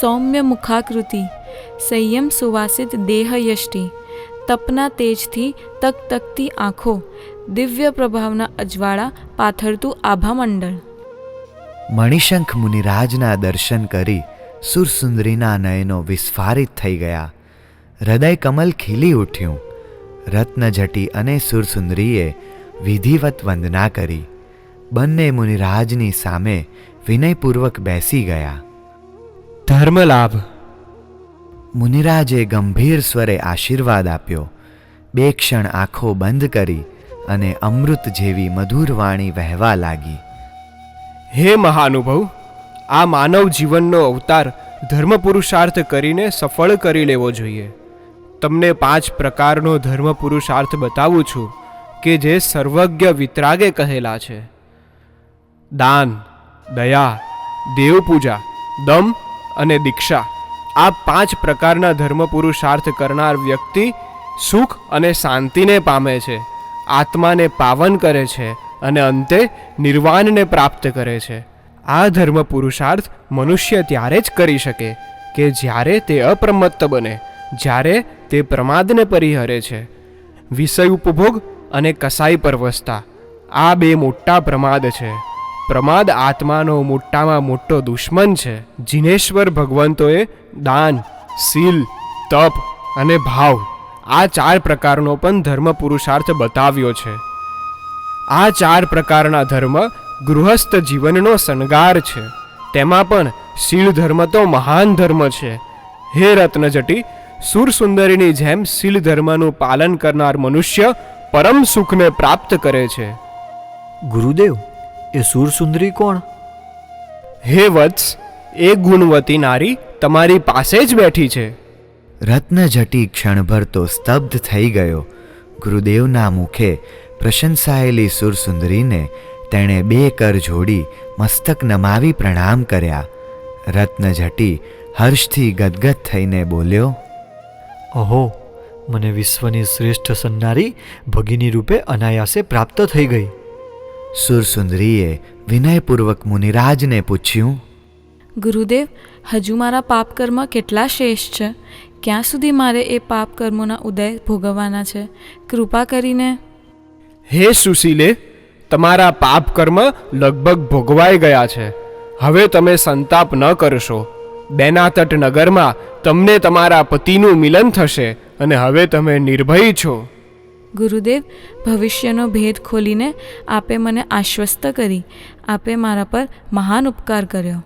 સૌમ્ય મુખાકૃતિ, સંયમ સુવાસિત દેહયષ્ટિ, તપના તેજથી તક તકતી આંખો, દિવ્ય પ્રભાવના અજવાળા પાથરતું આભામંડળ. મણિશંખ મુનિરાજના દર્શન કરી સુરસુંદરીના નયનો વિસ્ફારિત થઈ ગયા. હૃદય કમલ ખીલી ઉઠ્યું. રત્નજટી અને સુરસુંદરીએ વિધિવત વંદના કરી. બંને મુનિરાજની સામે વિનયપૂર્વક બેસી ગયા. ધર્મલાભ. મુનિરાજે ગંભીર સ્વરે આશીર્વાદ આપ્યો. બે ક્ષણ આંખો બંધ કરી અને અમૃત જેવી મધુર વાણી વહેવા લાગી. હે મહાનુભવ આ માનવ જીવનનો અવતાર ધર્મ પુરુષાર્થ કરીને સફળ કરી લેવો જોઈએ. તમને પાંચ પ્રકારનો ધર્મ પુરુષાર્થ બતાવું છું કે જે સર્વજ્ઞ વિતરાગે કહેલા છે. દાન દયા દેવપૂજા દમ અને દીક્ષા. આ પાંચ પ્રકારના ધર્મ પુરુષાર્થ કરનાર વ્યક્તિ સુખ અને શાંતિને પામે છે, આત્માને પાવન કરે છે અને અંતે નિર્વાણને પ્રાપ્ત કરે છે. આ ધર્મ પુરુષાર્થ મનુષ્ય ત્યારે જ કરી શકે કે જ્યારે તે અપ્રમત્ત બને, જ્યારે તે પ્રમાદને પરિહરે છે. વિષય ઉપભોગ અને કસાઈ પરવસતા આ બે મોટા પ્રમાદ છે. પ્રમાદ આત્માનો મોટામાં મોટો દુશ્મન છે. જીનેશ્વર ભગવંતોએ દાન શીલ તપ અને ભાવ આ ચાર પ્રકારનો પણ ધર્મ પુરુષાર્થ બતાવ્યો છે. આ ચાર પ્રકારના ધર્મ ગૃહસ્થ જીવનનો શણગાર છે. તેમાં પણ શીલ ધર્મ તો મહાન ધર્મ છે. હે રત્નજટી, સુરસુંદરીની જેમ શીલ ધર્મનું પાલન કરનાર મનુષ્ય પરમ સુખને પ્રાપ્ત કરે છે. ગુરુદેવ એ સુરસુંદરી કોણ? હે વત્સ એ ગુણવતી નારી તમારી પાસે જ બેઠી છે. રત્નજટી ક્ષણભર તો સ્તબ્ધ થઈ ગયો. ગુરુદેવના મુખે પ્રશંસાયેલી સુરસુંદરીને તેણે બે કર જોડી મસ્તક નમાવી પ્રણામ કર્યા. રત્નજટી હર્ષથી ગદગદ થઈને બોલ્યો અહો મને વિશ્વની શ્રેષ્ઠ સન્નારી ભગિની રૂપે અનાયાસે પ્રાપ્ત થઈ ગઈ. સુરસુંદરીએ વિનયપૂર્વક મુનિરાજને પૂછ્યું ગુરુદેવ હજુ મારા પાપ કર્મ કેટલા શેષ છે? ક્યાં સુધી મારે એ પાપ કર્મોના ઉદય ભોગવવાના છે? કૃપા કરીને. હે સુશીલે તમારા પાપ કર્મ લગભગ ભોગવાઈ ગયા છે. હવે તમે સંતાપ ન કરશો. બેનાતટ નગરમાં તમને તમારા પતિનું મિલન થશે અને હવે તમે નિર્ભય છો. ગુરુદેવ, ભવિષ્યનો ભેદ ખોલીને આપે મને આશ્વસ્ત કરી. આપે મારા પર મહાન ઉપકાર કર્યો.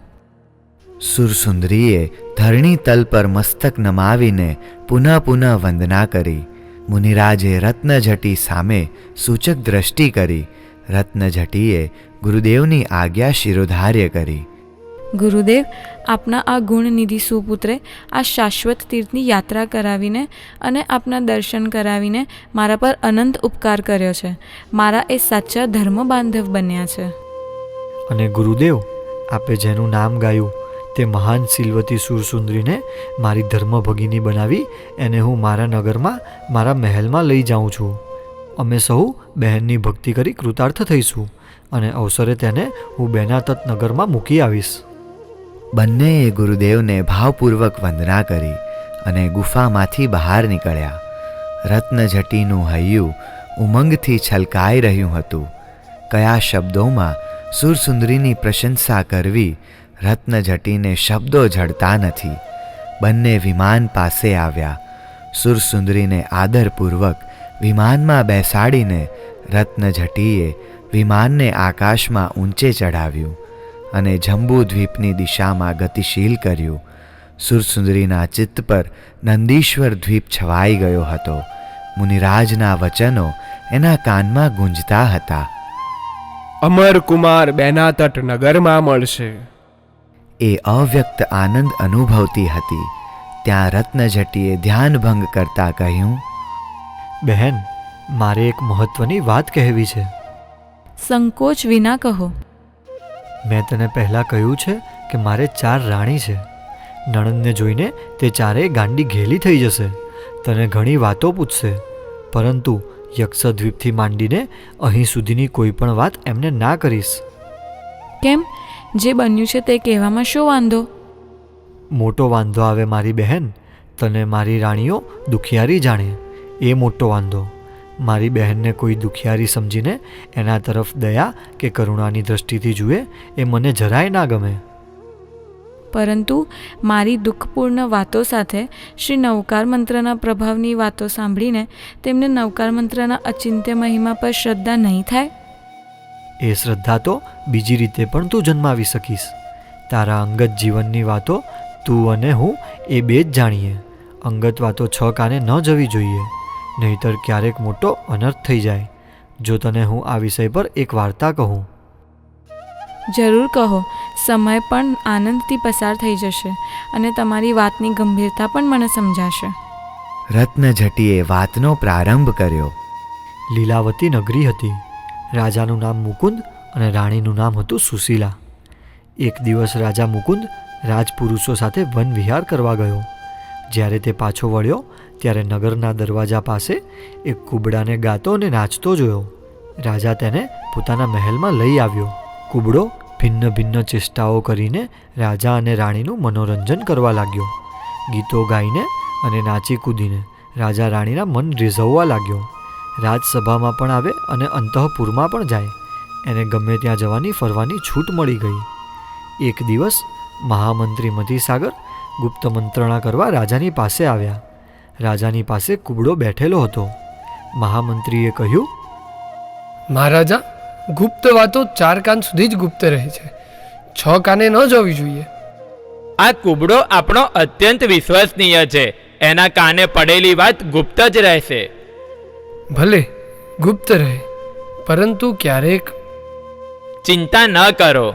સુરસુંદરીએ ધરણી તલ પર મસ્તક નમાવીને પુનઃ પુનઃ વંદના કરી. મુનિરાજે રત્નજટી સામે સૂચક દ્રષ્ટિ કરી. રત્નજટીએ ગુરુદેવની આજ્ઞા શિરોધાર્ય કરી. ગુરુદેવ, આપના આ ગુણનિધિ સુપુત્રે આ શાશ્વત તીર્થની યાત્રા કરાવીને અને આપના દર્શન કરાવીને મારા પર અનંત ઉપકાર કર્યો છે. મારા એ સાચા ધર્મ બાંધવ બન્યા છે. અને ગુરુદેવ, આપે જેનું નામ ગાયું, તે મહાન સિલવતી સુરસુંદરીને મારી ધર્મ ભગીની બનાવી, એને હું મારા નગરમાં, મારા મહેલમાં લઈ જાઉં છું. અમે સહુ બહેનની ભક્તિ કરી કૃતાર્થ થઈશું અને અવસરે તેને હું બેનાતત નગરમાં મૂકી આવીશ. બંનેએ ગુરુદેવને ભાવપૂર્વક વંદના કરી અને ગુફામાંથી બહાર નીકળ્યા. રત્નજટીનું હૈયું ઉમંગથી છલકાઈ રહ્યું હતું. કયા શબ્દોમાં સુરસુંદરીની પ્રશંસા કરવી રત્નજટીને શબ્દો જડતા નથી. બંને વિમાન પાસે આવ્યા. સુરસુંદરીને આદરપૂર્વક વિમાનમાં બેસાડીને રત્નજટીએ વિમાનને આકાશમાં ઊંચે ચડાવ્યું અને જંબુદ્વીપની દિશામાં ગતિશીલ કર્યું. સુરસુંદરીના ચિત્ત પર નંદીશ્વર દ્વીપ છવાઈ ગયો હતો. મુનિરાજના વચનો એના કાનમાં ગુંજતા હતા. અમર કુમાર બેનાતટ નગરમાં મળશે. એ અવ્યક્ત આનંદ અનુભવતી હતી. ત્યાં રત્નજટીએ ધ્યાનભંગ કરતા કહ્યું બહેન મારે એક મહત્વની વાત કહેવી છે. સંકોચ વિના કહો. મેં તને પહેલાં કહ્યું છે કે મારે ચાર રાણી છે. નણંદને જોઈને તે ચારેય ગાંડી ઘેલી થઈ જશે. તને ઘણી વાતો પૂછશે. પરંતુ યક્ષદ્વીપથી માંડીને અહીં સુધીની કોઈ પણ વાત એમને ના કરીશ. કેમ? જે બન્યું છે તે કહેવામાં શું વાંધો? મોટો વાંધો આવે મારી બહેન. તને મારી રાણીઓ દુખિયારી જાણે. એ મોટો વાંધો. મારી બહેનને કોઈ દુખિયારી સમજીને એના તરફ દયા કે કરુણાની દ્રષ્ટિથી જુએ એ મને જરાય ના ગમે. પરંતુ મારી દુઃખપૂર્ણ વાતો સાથે શ્રી નવકાર મંત્રના પ્રભાવની વાતો સાંભળીને તેમને નવકાર મંત્રના અચિંત્ય મહિમા પર શ્રદ્ધા નહીં થાય? એ શ્રદ્ધા તો બીજી રીતે પણ તું જન્માવી શકીશ. તારા અંગત જીવનની વાતો તું અને હું એ બે જ જાણીએ. અંગત વાતો છ કાને ન જવી જોઈએ. નહીતર ક્યારેક મોટો અનર્થ થઈ જાય. જો તને હું આ વિષય પર એક વાર્તા કહું. જરૂર કહો. સમય પણ આનંદથી પસાર થઈ જશે અને તમારી વાતની ગંભીરતા પણ મને સમજાશે. રત્નજટીએ વાતનો પ્રારંભ કર્યો. લીલાવતી નગરી હતી. રાજાનું નામ મુકુંદ અને રાણીનું નામ હતું સુશીલા. એક દિવસ રાજા મુકુંદ રાજપુરુષો સાથે વન વિહાર કરવા ગયો. જ્યારે તે પાછો વળ્યો ત્યારે નગરના દરવાજા પાસે એક કુબડાને ગાતો અને નાચતો જોયો. રાજા તેને પોતાના મહેલમાં લઈ આવ્યો. કુબડો ભિન્ન ભિન્ન ચેષ્ટાઓ કરીને રાજા અને રાણીનું મનોરંજન કરવા લાગ્યો. ગીતો ગાઈને અને નાચી કૂદીને રાજા રાણીના મન રીઝવવા લાગ્યો. રાજસભામાં પણ આવે અને અંતઃપુરમાં પણ જાય. એને ગમે ત્યાં જવાની ફરવાની છૂટ મળી ગઈ. એક દિવસ મહામંત્રી મધીસાગર ગુપ્ત મંત્રણા કરવા રાજાની પાસે આવ્યા. રાજાની પાસે કુબડો બેઠેલો હતો. મહામંત્રીએ કહ્યું મહારાજા ગુપ્ત વાતો ચાર કાન સુધી જ ગુપ્ત રહે છે. છ કાને ન જવી જોઈએ. આ કુબડો આપણો અત્યંત વિશ્વસનીય છે. એના કાને પડેલી વાત ગુપ્ત જ રહેશે. ભલે ગુપ્ત રહે પરંતુ ક્યારેક ચિંતા ન કરો.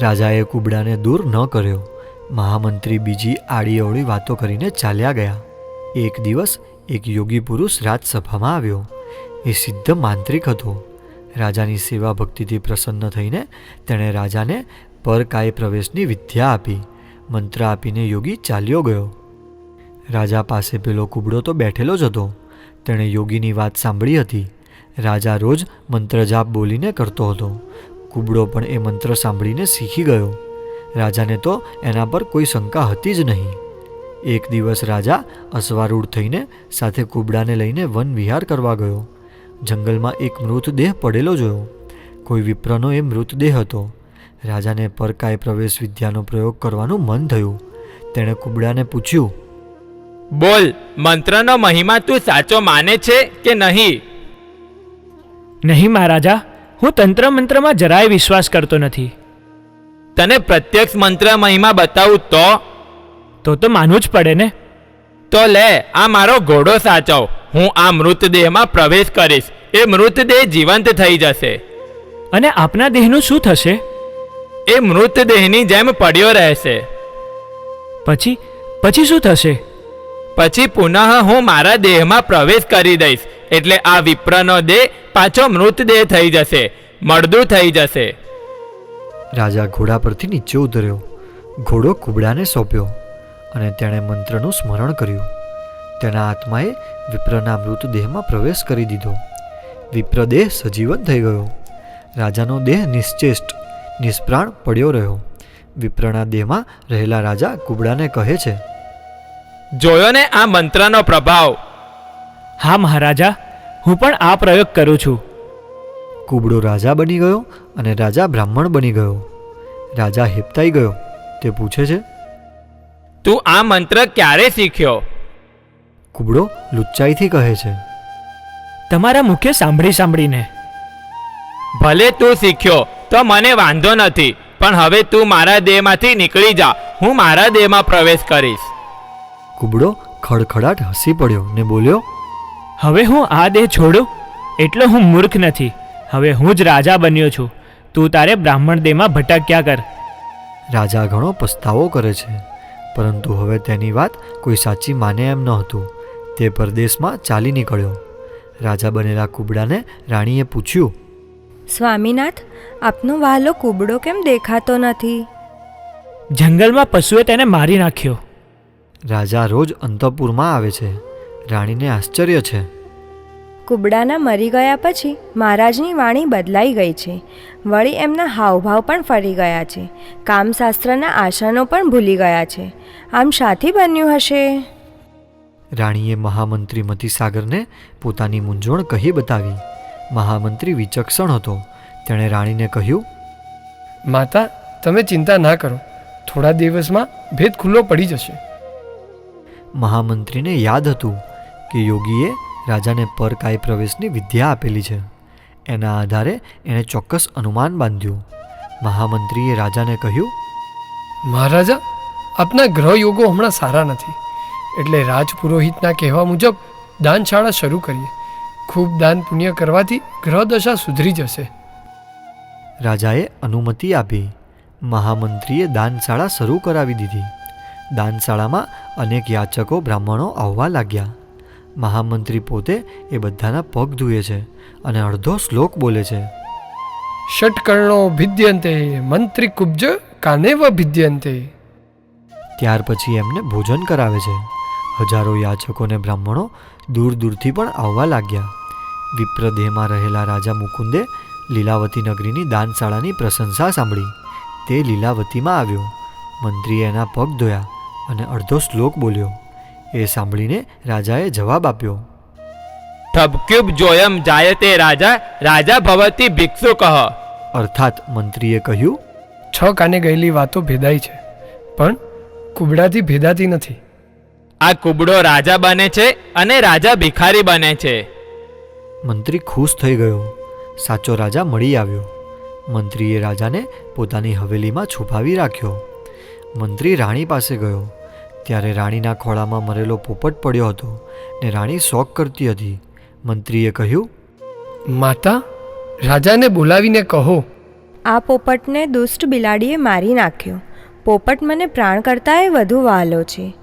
રાજાએ કુબડાને દૂર ન કર્યો. મહામંત્રી બીજી આડી અવળી વાતો કરીને ચાલ્યા ગયા. એક દિવસ એક યોગી પુરુષ રાજસભામાં આવ્યો. એ સિદ્ધ માંત્રિક હતો. રાજાની સેવા ભક્તિથી પ્રસન્ન થઈને તેણે રાજાને પરકાય પ્રવેશની વિદ્યા આપી. મંત્ર આપીને યોગી ચાલ્યો ગયો. રાજા પાસે પેલો કુબડો તો બેઠેલો જ હતો. તેણે યોગીની વાત સાંભળી હતી. રાજા રોજ મંત્રજાપ બોલીને કરતો હતો. કુબડો પણ એ મંત્ર સાંભળીને શીખી ગયો. રાજાને તો એના પર કોઈ શંકા હતી જ નહીં. એક દિવસ રાજા અશ્વારૂઢ થઈને સાથે કુબડાને લઈને વન વિહાર કરવા ગયો. જંગલમાં એક મૃતદેહ પડેલો જોયો. કોઈ વિપ્રનો એ મૃતદેહ હતો. રાજાને પરકાય પ્રવેશ વિદ્યાનો પ્રયોગ કરવાનું મન થયું. તેણે કુબડાને પૂછ્યું બોલ મંત્રનો મહિમા તું સાચો માને છે કે નહીં? નહીં મહારાજા હું તંત્ર મંત્રમાં જરાય વિશ્વાસ કરતો નથી. તને પ્રત્યક્ષ મંત્ર મહિમા બતાવું તો? તો તો માનવું જ પડે ને. તો લે આ મારો ઘોડો સાચવ. હું આ મૃતદેહમાં પ્રવેશ કરીશ. એ મૃતદેહ જીવંત થઈ જશે. અને આપના દેહનું શું થશે? એ મૃતદેહની જેમ પડ્યો રહેશે. પછી પછી શું થશે? પછી પુનઃ હું મારા દેહમાં પ્રવેશ કરી દઈશ. એટલે આ વિપ્રનો દેહ પાછો મૃતદેહ થઈ જશે. મળદું થઈ જશે. રાજા ઘોડા પરથી નીચે ઉતર્યો. ઘોડો કુબડાને સોંપ્યો અને તેણે મંત્રનું સ્મરણ કર્યું. તેના આત્માએ વિપ્રના મૃતદેહમાં પ્રવેશ કરી દીધો. વિપ્રદેહ સજીવન થઈ ગયો. રાજાનો દેહ નિશ્ચેષ્ટ નિષ્પ્રાણ પડ્યો રહ્યો. વિપ્રના દેહમાં રહેલા રાજા કુબડાને કહે છે જોયો ને આ મંત્રનો પ્રભાવ. હા મહારાજા હું પણ આ પ્રયોગ કરું છું. કુબડો રાજા બની ગયો અને રાજા બ્રાહ્મણ બની ગયો. રાજા હિપતાઈ ગયો. તે પૂછે છે તું આ મંત્ર ક્યારે શીખ્યો? કુબડો લુચ્ચાઈથી કહે છે તમારા મુખે સાંભળી સાંભળીને. ભલે તું શીખ્યો તો મને વાંધો નથી પણ હવે તું મારા દેહમાંથી નીકળી જા હું મારા દેહમાં પ્રવેશ કરીશ. કુબડો ખડખડાટ હસી પડ્યો ને બોલ્યો હવે હું આ દેહ છોડું એટલે હું મૂર્ખ નથી. હવે હું જ રાજા બન્યો છું. તું તારે બ્રાહ્મણ દેહમાં ભટક્યા કર. રાજા ઘણો પસ્તાવો કરે છે પરંતુ હવે તેની વાત કોઈ સાચી માને એમ ન હતું. તે પરદેશમાં ચાલી નીકળ્યો. રાજા બનેલા કુબડાને રાણીએ પૂછ્યું સ્વામીનાથ આપનો વાલો કુબડો કેમ દેખાતો નથી? જંગલમાં પશુએ તેને મારી નાખ્યો. રાજા રોજ અંતપુરમાં આવે છે. રાણીને આશ્ચર્ય છે. કુબડાના મરી ગયા પછી મહારાજની વાણી બદલાઈ ગઈ છે. વળી એમના હાવભાવ પણ ફરી ગયા છે. કામશાસ્ત્રના આસનો પણ ભૂલી ગયા છે. આમ શાથી બન્યું હશે? રાણીએ મહામંત્રી મતીસાગરને પોતાની મૂંઝવણ કહી બતાવી. મહામંત્રી વિચક્ષણ હતો. તેણે રાણીને કહ્યું માતા તમે ચિંતા ના કરો. થોડા દિવસમાં ભેદ ખુલ્લો પડી જશે. મહામંત્રીને યાદ હતું કે યોગીએ રાજાને પરકાય પ્રવેશની વિદ્યા આપેલી છે. એના આધારે એણે ચોક્કસ અનુમાન બાંધ્યું. મહામંત્રીએ રાજાને કહ્યું મહારાજા આપના ગ્રહ યોગો હમણાં સારા નથી. એટલે રાજપુરોહિતના કહેવા મુજબ દાનશાળા શરૂ કરીએ. ખૂબ દાન પુણ્ય કરવાથી ગ્રહ દશા સુધરી જશે. રાજાએ અનુમતિ આપી. મહામંત્રીએ દાનશાળા શરૂ કરાવી દીધી. દાનશાળામાં અનેક યાચકો બ્રાહ્મણો આવવા લાગ્યા. મહામંત્રી પોતે એ બધાના પગ ધુએ છે અને અડધો શ્લોક બોલે છે. ષટકર્ણો ભિદ્યંતે મંત્રી કુબ્જ કાનેવ ભિદ્યંતે ત્યાર પછી એમને ભોજન કરાવે છે. હજારો યાચકોને બ્રાહ્મણો દૂર દૂરથી પણ આવવા લાગ્યા. વિપ્રદેહમાં રહેલા રાજા મુકુંદે લીલાવતી નગરીની દાનશાળાની પ્રશંસા સાંભળી. તે લીલાવતીમાં આવ્યો. મંત્રીએ એના પગ ધોયા અને અડધો શ્લોક બોલ્યો. એ સાંભળીને રાજાએ જવાબ આપ્યો ઠબક્યુબ જોયમ જાય તે રાજા રાજા ભવતી ભિક્ષુ કહ. અર્થાત મંત્રીએ કહ્યું છ કાને ગયેલી વાતો ભેદાઈ છે પણ કુબડાથી ભેદાતી નથી. આ કુબડો રાજા બને છે અને રાજા ભિખારી બને છે. મંત્રી ખુશ થઈ ગયો. સાચો રાજા મળી આવ્યો. મંત્રીએ રાજાને પોતાની હવેલીમાં છુપાવી રાખ્યો. મંત્રી રાણી પાસે ગયો. ત્યારે રાણીના ખોળામાં મરેલો પોપટ પડ્યો હતો ને રાણી શોક કરતી હતી. મંત્રીએ કહ્યું માતા રાજાને બોલાવીને કહો. આ પોપટને દુષ્ટ બિલાડીએ મારી નાખ્યો. પોપટ મને પ્રાણ કરતાંય વધુ વહાલો છે.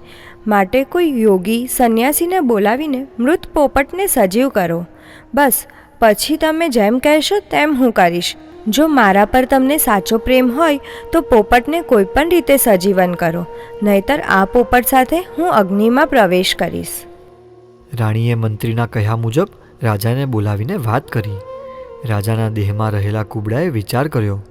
માટે કોઈ યોગી સંન્યાસીને બોલાવીને મૃત પોપટને સજીવ કરો. બસ પછી તમે જેમ કહેશો તેમ હું કરીશ. જો મારા પર તમને સાચો પ્રેમ હોય તો પોપટને કોઈ પણ રીતે સજીવન કરો. નહીતર આ પોપટ સાથે હું અગ્નિમાં પ્રવેશ કરીશ. રાણીએ મંત્રીના કહ્યા મુજબ રાજાને બોલાવીને વાત કરી. રાજાના દેહમાં રહેલા કુબડાએ વિચાર કર્યો.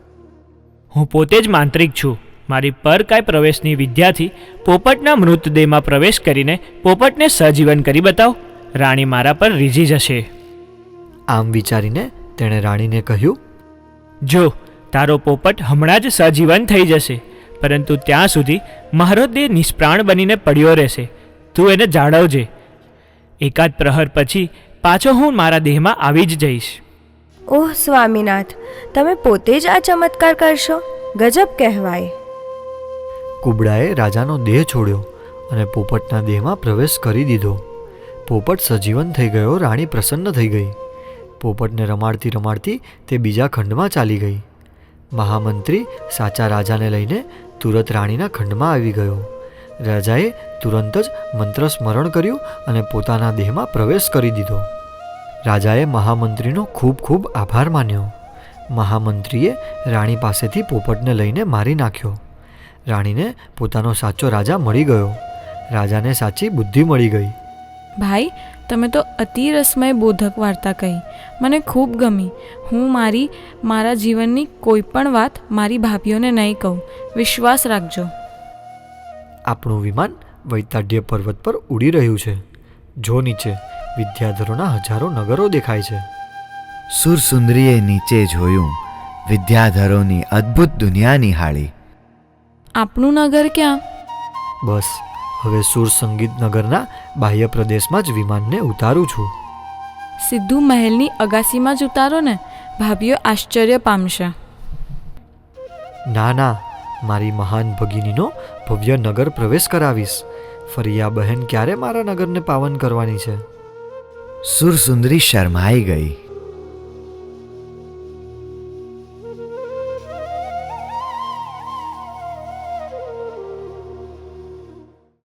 હું પોતે જ માંત્રિક છું. મારી પરકાય પ્રવેશની વિદ્યાથી પોપટના મૃતદેહમાં પ્રવેશ કરીને પોપટને સજીવન કરી બતાવ. રાણી મારા પર રીઝી જશે. આમ વિચારીને તેણે રાણીને કહ્યું જો તારો પોપટ હમણાં જ સજીવન થઈ જશે પરંતુ ત્યાં સુધી મારો દેહ નિષ્પ્રાણ બનીને પડ્યો રહેશે. તું એને જાળવજે. એકાદ પ્રહર પછી પાછો હું મારા દેહમાં આવી જ જઈશ. ઓહ સ્વામીનાથ તમે પોતે જ આ ચમત્કાર કરશો? ગજબ કહેવાય. કુબડાએ રાજાનો દેહ છોડ્યો અને પોપટના દેહમાં પ્રવેશ કરી દીધો. પોપટ સજીવન થઈ ગયો રાણી પ્રસન્ન થઈ ગઈ. પોપટને રમાડતી રમાડતી તે બીજા ખંડમાં ચાલી ગઈ. મહામંત્રી સાચા રાજાને લઈને તુરત રાણીના ખંડમાં આવી ગયો. રાજાએ તુરંત જ મંત્ર સ્મરણ કર્યું અને પોતાના દેહમાં પ્રવેશ કરી દીધો. રાજાએ મહામંત્રીનો ખૂબ ખૂબ આભાર માન્યો. મહામંત્રીએ રાણી પાસેથી પોપટને લઈને મારી નાખ્યો. રાણીને પોતાનો સાચો રાજા મળી ગયો. રાજાને સાચી બુદ્ધિ મળી ગઈ. ભાઈ તમે તો અતિ રસમય બોધક વાર્તા કહી. મને ખૂબ ગમી. હું મારી મારા જીવનની કોઈ પણ વાત મારી ભાભીઓને નહીં કહું. વિશ્વાસ રાખજો. આપણું વિમાન વૈતાઢ્ય પર્વત પર ઉડી રહ્યું છે. જો નીચે વિદ્યાધરોના હજારો નગરો દેખાય છે. સુરસુંદરીએ નીચે જોયું વિદ્યાધરોની અદ્ભુત દુનિયા નિહાળી. આપણું નગર ક્યાં? બસ. હવે સુર સંગીત નગરના બાહ્ય પ્રદેશમાં જ વિમાનને ઉતારું છું. સીધું મહેલની અગાસીમાં જ ઉતારો ને ભાભીઓ આશ્ચર્ય પામશે. ના ના મારી મહાન ભગિનીનો ભવ્ય નગર પ્રવેશ કરાવીશ. ફરી આ બહેન ક્યારે મારા નગરને પાવન કરવાની છે? સુરસુંદરી શરમાઈ ગઈ.